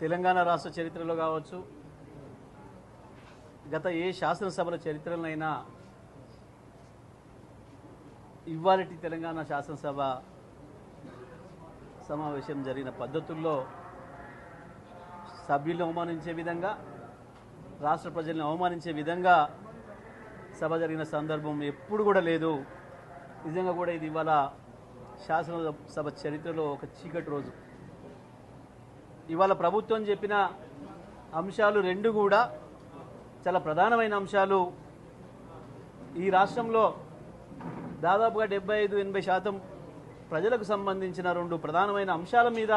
తెలంగాణ రాష్ట్ర చరిత్రలో కావచ్చు గత ఏ శాసనసభల చరిత్రలైనా ఇవాళటి తెలంగాణ శాసనసభ సమావేశం జరిగిన పద్ధతుల్లో సభ్యులను అవమానించే విధంగా రాష్ట్ర ప్రజల్ని అవమానించే విధంగా సభ జరిగిన సందర్భం ఎప్పుడు కూడా లేదు. నిజంగా కూడా ఇది ఇవాళ శాసనసభ చరిత్రలో ఒక చీకటి రోజు. ఇవాళ ప్రభుత్వం చెప్పిన అంశాలు రెండు కూడా చాలా ప్రధానమైన అంశాలు. ఈ రాష్ట్రంలో దాదాపుగా డెబ్బై ఐదు ఎనభై శాతం ప్రజలకు సంబంధించిన రెండు ప్రధానమైన అంశాల మీద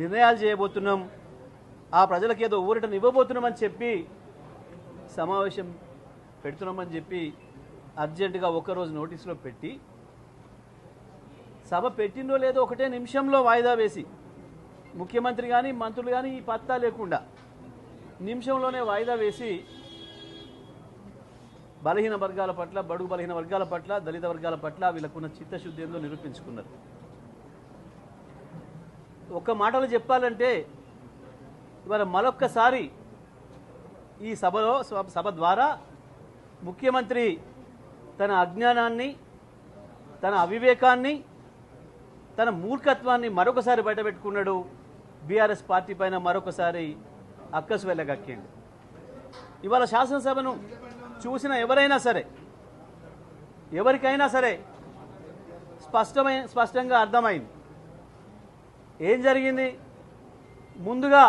నిర్ణయాలు చేయబోతున్నాం. ఆ ప్రజలకు ఏదో ఊరటను ఇవ్వబోతున్నామని చెప్పి సమావేశం పెడుతున్నామని చెప్పి అర్జెంటుగా ఒక్కరోజు నోటీసులో పెట్టి సభ పెట్టిందో లేదో ఒకటే నిమిషంలో వాయిదా వేసి ముఖ్యమంత్రి కానీ మంత్రులు కానీ ఈ పత్తా లేకుండా నిమిషంలోనే వాయిదా వేసి బలహీన వర్గాల పట్ల బడుగు బలహీన వర్గాల పట్ల దళిత వర్గాల పట్ల వీళ్ళకున్న చిత్తశుద్ధి ఏందో నిరూపించుకున్నారు. ఒక్క మాటలో చెప్పాలంటే ఇవాళ మరొక్కసారి ఈ సభలో సభ- సభ ద్వారా ముఖ్యమంత్రి తన అజ్ఞానాన్ని తన అవివేకాన్ని తన మూర్ఖత్వాన్ని మరొకసారి బయటపెట్టుకున్నాడు. బీఆర్ఎస్ పార్టీ పైన మరొకసారి అక్కసు వెళ్ళగక్కింది ఇవాళ శాసనసభను చూసిన ఎవరైనా సరే ఎవరికైనా సరే స్పష్టమైన స్పష్టంగా అర్థమైంది. ఏం జరిగింది? ముందుగా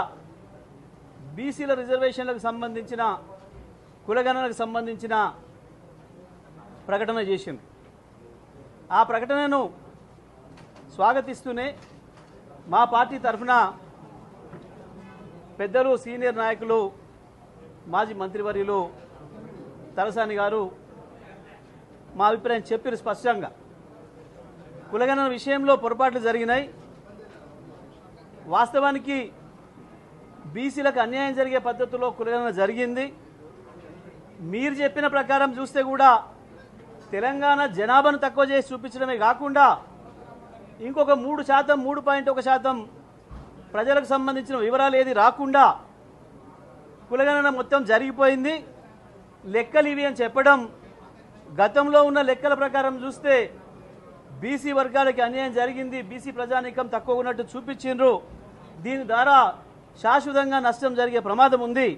బీసీల రిజర్వేషన్లకు సంబంధించిన కులగణనకు సంబంధించిన ప్రకటన చేసింది. ఆ ప్రకటనను స్వాగతిస్తూనే మా పార్టీ తరఫున పెద్దలు సీనియర్ నాయకులు మాజీ మంత్రివర్యులు తలసాని గారు మా అభిప్రాయం చెప్పారు స్పష్టంగా. కులగణన విషయంలో పొరపాట్లు జరిగినాయి. వాస్తవానికి బీసీలకు అన్యాయం జరిగే పద్ధతిలో కులగణన జరిగింది. మీరు చెప్పిన ప్రకారం చూస్తే కూడా తెలంగాణ జనాభాను తక్కువ చేసి చూపించడమే కాకుండా ఇంకొక మూడు శాతం మూడు పాయింట్ ఒక శాతం ప్రజలకు సంబంధించిన వివరాలు ఏది రాకుండా కులగణన మొత్తం జరిగిపోయింది. లెక్కలు ఇవి అని చెప్పడం గతంలో ఉన్న లెక్కల ప్రకారం చూస్తే బీసీ వర్గాలకి అన్యాయం జరిగింది. బీసీ ప్రజానీకం తక్కువ ఉన్నట్టు చూపించిండ్రు. దీని ద్వారా శాశ్వతంగా నష్టం జరిగే ప్రమాదం ఉంది.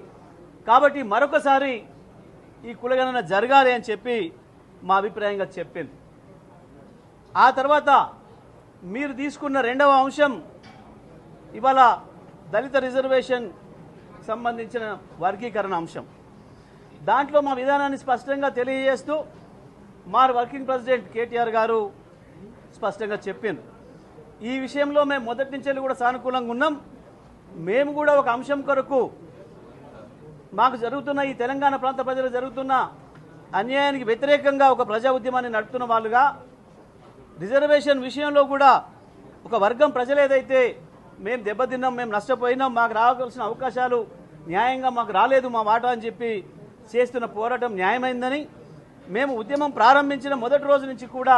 కాబట్టి మరొకసారి ఈ కులగణన జరగాలి అని చెప్పి మా అభిప్రాయంగా చెప్పింది. ఆ తర్వాత మీరు తీసుకున్న రెండవ అంశం ఇవాళ దళిత రిజర్వేషన్ సంబంధించిన వర్గీకరణ అంశం. దాంట్లో మా విధానాన్ని స్పష్టంగా తెలియజేస్తూ మా వర్కింగ్ ప్రెసిడెంట్ కేటీఆర్ గారు స్పష్టంగా చెప్పింది ఈ విషయంలో మేము మొదటి నుంచి కూడా సానుకూలంగా ఉన్నాం. మేము కూడా ఒక అంశం కొరకు మాకు జరుగుతున్న ఈ తెలంగాణ ప్రాంత ప్రజలు జరుగుతున్న అన్యాయానికి వ్యతిరేకంగా ఒక ప్రజా ఉద్యమాన్ని నడుపుతున్న వాళ్ళుగా రిజర్వేషన్ విషయంలో కూడా ఒక వర్గం ప్రజలు ఏదైతే మేము దెబ్బతిన్నాం మేము నష్టపోయినాం మాకు రావాల్సిన అవకాశాలు న్యాయంగా మాకు రాలేదు మా వాట అని చెప్పి చేస్తున్న పోరాటం న్యాయమైందని మేము ఉద్యమం ప్రారంభించిన మొదటి రోజు నుంచి కూడా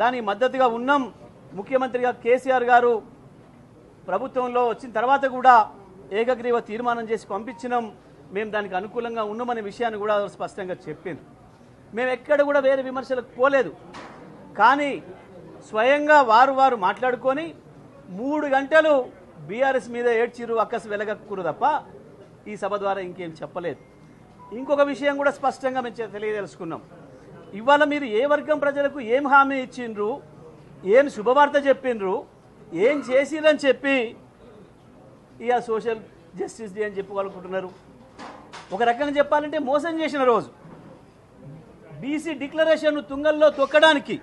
దానికి మద్దతుగా ఉన్నాం. ముఖ్యమంత్రిగా కేసీఆర్ గారు ప్రభుత్వంలో వచ్చిన తర్వాత కూడా ఏకగ్రీవ తీర్మానం చేసి పంపించినాం. మేము దానికి అనుకూలంగా ఉన్నామనే విషయాన్ని కూడా స్పష్టంగా చెప్పింది మేము ఎక్కడ కూడా వేరే విమర్శలకు పోలేదు. కానీ స్వయంగా వారు వారు మాట్లాడుకొని మూడు గంటలు బీఆర్ఎస్ మీద ఏడ్చిరు అక్కసు వెలగక్కురు తప్ప ఈ సభ ద్వారా ఇంకేం చెప్పలేదు. ఇంకొక విషయం కూడా స్పష్టంగా మేము తెలియదలుచుకున్నాం ఇవాళ మీరు ఏ వర్గం ప్రజలకు ఏం హామీ ఇచ్చిండ్రు ఏం శుభవార్త చెప్పిండ్రు ఏం చేసిరని చెప్పి ఇక సోషల్ జస్టిస్ డే అని చెప్పుకోవాలనుకుంటున్నారు ఒక రకంగా చెప్పాలంటే మోసం చేసిన రోజు. బీసీ డిక్లరేషన్ను తుంగల్లో తొక్కడానికి